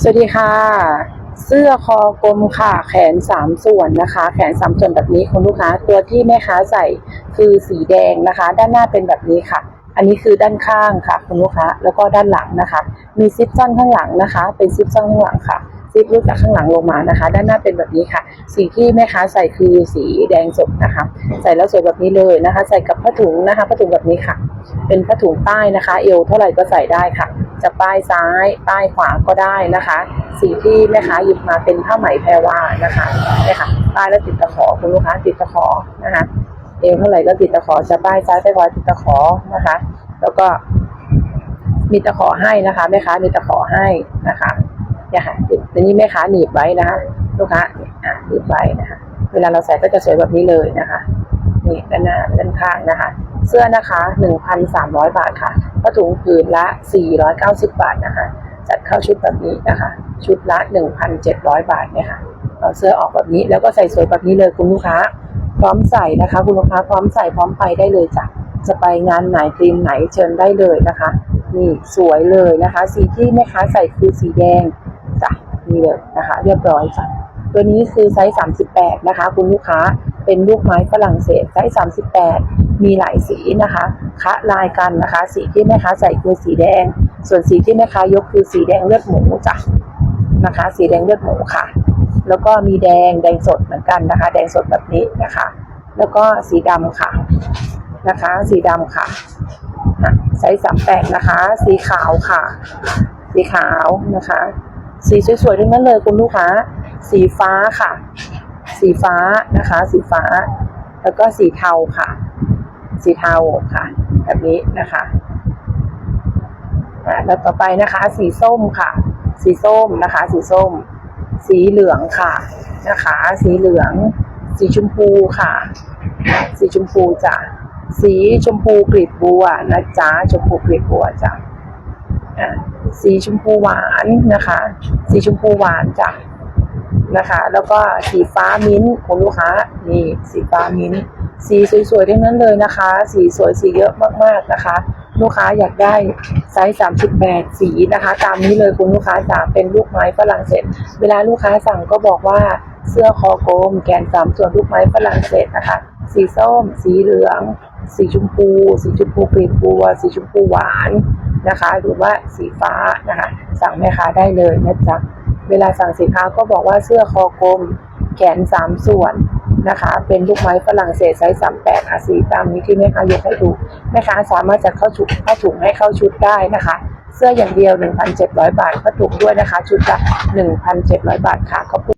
สวัสดีค่ะ เสื้อคอกลมค่ะแขนสามส่วนนะคะ แขนสามส่วนแบบนี้คุณลูกค้าตัวที่แม่ค้าใส่คือสีแดงนะคะ ด้านหน้าเป็นแบบนี้ค่ะ อันนี้คือด้านข้างค่ะ คุณลูกค้าแล้วก็ด้านหลังนะคะ มีซิปซ่อนข้างหลังนะคะ เป็นซิปซ่อนข้างหลังค่ะซิปรูดจากข้างหลังลงมานะคะ ด้านหน้าเป็นแบบนี้ค่ะ สีที่แม่ค้าใส่คือสีแดงสดนะคะ ใส่แล้วสวยแบบนี้เลยนะคะ ใส่กับผ้าถุงนะคะผ้าถุงแบบนี้ค่ะ เป็นผ้าถุงป้ายนะคะ เอวเท่าไหร่ก็ใส่ได้ค่ะ จะป้ายซ้าย ป้ายขวาก็ได้นะคะ สีที่แม่ค้าหยิบมาเป็นผ้าไหมแพรวานะคะเนี่ยค่ะ ป้ายแล้วติดตะขอคุณลูกค้าติดตะขอนะคะเอวเท่าไหร่ก็ติดตะขอจะป้ายซ้ายป้ายขวาติดตะขอนะคะ แล้วก็มีตะขอให้นะคะแม่ค้ามีตะขอให้นะคะเนี่ยค่ะติดอันนี้แม่ค้าหนีบไว้นะคะ ลูกค้าอะหนีบไว้นะคะ เวลาเราใส่ก็จะสวยแบบนี้เลยนะคะนี่ด้านหน้าด้านข้างนะคะ เสื้อนะคะ 1,300 บาทค่ะผ้าถุงผืนละ 490 บาทนะคะ จัดเข้าชุดแบบนี้นะคะ ชุดละ 1,700 บาทเนี่ยค่ะเอาเสื้อออกแบบนี้แล้วก็ใส่สวยแบบนี้เลยคุณลูกค้า พร้อมใส่นะคะ คุณลูกค้าพร้อมใส่พร้อมไปได้เลยจ้ะจะไปงานไหนธีมไหนเชิญได้เลยนะคะ นี่สวยเลยนะคะ สีที่แม่ค้าใส่คือสีแดงจ้ะนี่เลยนะคะ เรียบร้อยจ้ะตัวนี้คือไซส์ 38 นะคะ คุณลูกค้า เป็นลูกไม้ฝรั่งเศสไซส์38 มีหลายสีนะคะคะลายกันนะคะ สีที่แม่ค้าใส่คือสีแดง ส่วนสีที่แม่ค้ายกคือสีแดงเลือดหมูจ้ะนะคะ สีแดงเลือดหมูค่ะ แล้วก็มีแดงแดงสดเหมือนกันนะคะ แดงสดแบบนี้นะคะ แล้วก็สีดำค่ะนะคะ สีดำค่ะไซส์38นะคะ สีขาวค่ะ สีขาวนะคะ สีสวยๆทั้งนั้นเลยคุณลูกค้า สีฟ้าค่ะ สีฟ้านะคะ สีฟ้า แล้วก็สีเทาค่ะ สีเทาค่ะ แบบนี้นะคะอะแล้วต่อไปนะคะ สีส้มค่ะ สีส้มนะคะ สีส้ม สีเหลืองค่ะนะคะ สีเหลือง สีชมพูค่ะ สีชมพูจ้ะสีชมพูกลีบบัวนะจ๊ะชมพูกลีบบัวจ้ะอะสีชมพูหวานนะคะ สีชมพูหวานจ้ะ นะคะ แล้วก็สีฟ้ามิ้นท์คุณลูกค้านี่สีฟ้ามิ้นท์สีสวยๆทั้งนั้นเลยนะคะ สีสวยสีเยอะมากๆนะคะ ลูกค้าอยากได้ไซส์38สีนะคะ ตามนี้เลยคุณลูกค้าจะเป็นลูกไม้ฝรั่งเศสเวลาลูกค้าสั่งก็บอกว่าเสื้อคอกลมแกนสามส่วนลูกไม้ฝรั่งเศสนะคะ สีส้ม สีเหลือง สีชมพู สีชมพูกลีบบัว สีชมพูหวานนะคะ หรือว่าสีฟ้านะคะ สั่งแม่ค้าได้เลยนะจ๊ะ เวลาสั่งสินค้าก็บอกว่าเสื้อคอกลม แขนสามส่วนนะคะ เป็นลูกไม้ฝรั่งเศสไซส์สามแปดอาสีตามนี้ที่แม่ค้ายกให้ดูแม่ค้าสามารถจะเข้าถุงเข้าถุงให้เข้าชุดได้นะคะ เสื้ออย่างเดียว 1,700 บาทก็ถูกด้วยนะคะ ชุดละ1,700 บาทค่ะขอบคุณ